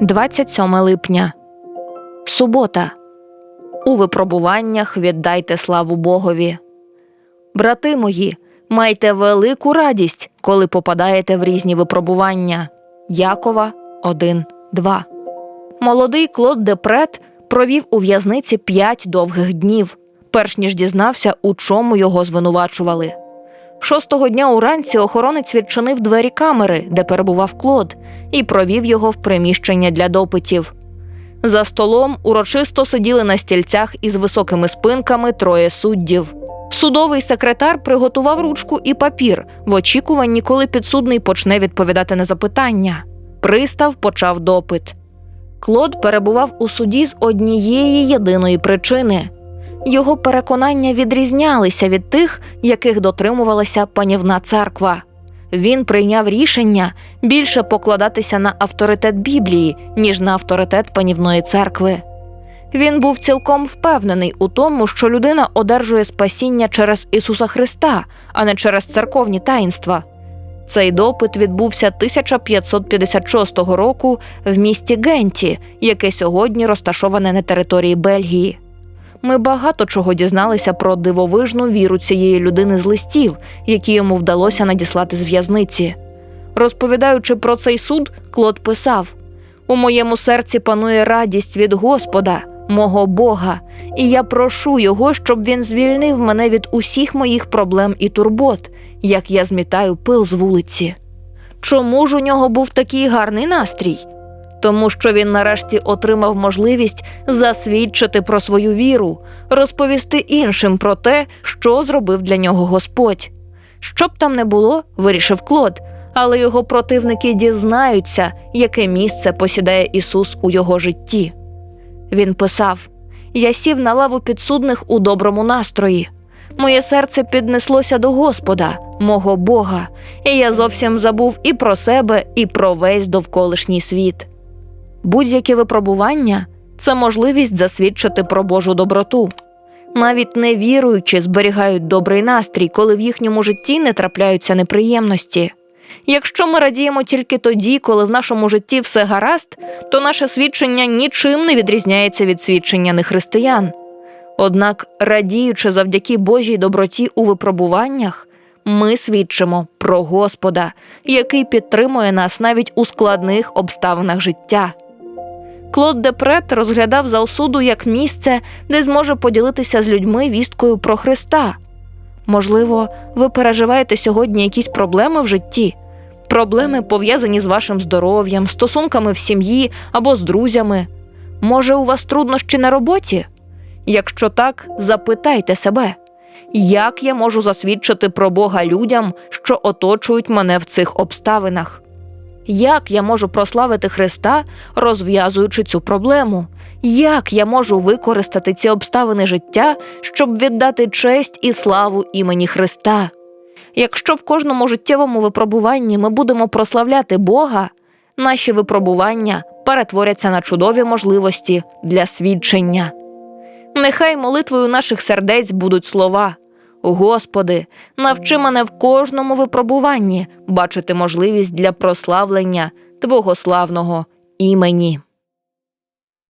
27 липня. Субота. У випробуваннях віддайте славу Богові. Брати мої, майте велику радість, коли попадаєте в різні випробування. Якова 1.2. Молодий Клод Депрет провів у в'язниці п'ять довгих днів, перш ніж дізнався, у чому його звинувачували. Шостого дня уранці охоронець відчинив двері камери, де перебував Клод, і провів його в приміщення для допитів. За столом урочисто сиділи на стільцях із високими спинками троє суддів. Судовий секретар приготував ручку і папір в очікуванні, коли підсудний почне відповідати на запитання. Пристав почав допит. Клод перебував у суді з однієї єдиної причини. Його переконання відрізнялися від тих, яких дотримувалася панівна церква. Він прийняв рішення більше покладатися на авторитет Біблії, ніж на авторитет панівної церкви. Він був цілком впевнений у тому, що людина одержує спасіння через Ісуса Христа, а не через церковні таїнства. Цей допит відбувся 1556 року в місті Генті, яке сьогодні розташоване на території Бельгії. Ми багато чого дізналися про дивовижну віру цієї людини з листів, які йому вдалося надіслати з в'язниці. Розповідаючи про цей суд, Клод писав: У моєму серці панує радість від Господа, мого Бога, і я прошу його, щоб він звільнив мене від усіх моїх проблем і турбот, як я змітаю пил з вулиці. Чому ж у нього був такий гарний настрій? Тому що він нарешті отримав можливість засвідчити про свою віру, розповісти іншим про те, що зробив для нього Господь. Що б там не було, вирішив Клод, але його противники дізнаються, яке місце посідає Ісус у його житті. Він писав: Я сів на лаву підсудних у доброму настрої. Моє серце піднеслося до Господа, мого Бога, і я зовсім забув і про себе, і про весь довколишній світ. Будь-які випробування це можливість засвідчити про Божу доброту. Навіть невіруючі зберігають добрий настрій, коли в їхньому житті не трапляються неприємності. Якщо ми радіємо тільки тоді, коли в нашому житті все гаразд, то наше свідчення нічим не відрізняється від свідчення нехристиян. Однак, радіючи завдяки Божій доброті у випробуваннях, ми свідчимо про Господа, який підтримує нас навіть у складних обставинах життя. Клод Депрет розглядав зал суду як місце, де зможе поділитися з людьми вісткою про Христа. Можливо, ви переживаєте сьогодні якісь проблеми в житті, проблеми пов'язані з вашим здоров'ям, стосунками в сім'ї або з друзями. Може, у вас труднощі на роботі? Якщо так, запитайте себе, як я можу засвідчити про Бога людям, що оточують мене в цих обставинах? Як я можу прославити Христа, розв'язуючи цю проблему? Як я можу використати ці обставини життя, щоб віддати честь і славу імені Христа? Якщо в кожному життєвому випробуванні ми будемо прославляти Бога, наші випробування перетворяться на чудові можливості для свідчення. Нехай молитвою наших сердець будуть слова. Господи, навчи мене в кожному випробуванні бачити можливість для прославлення Твого славного імені.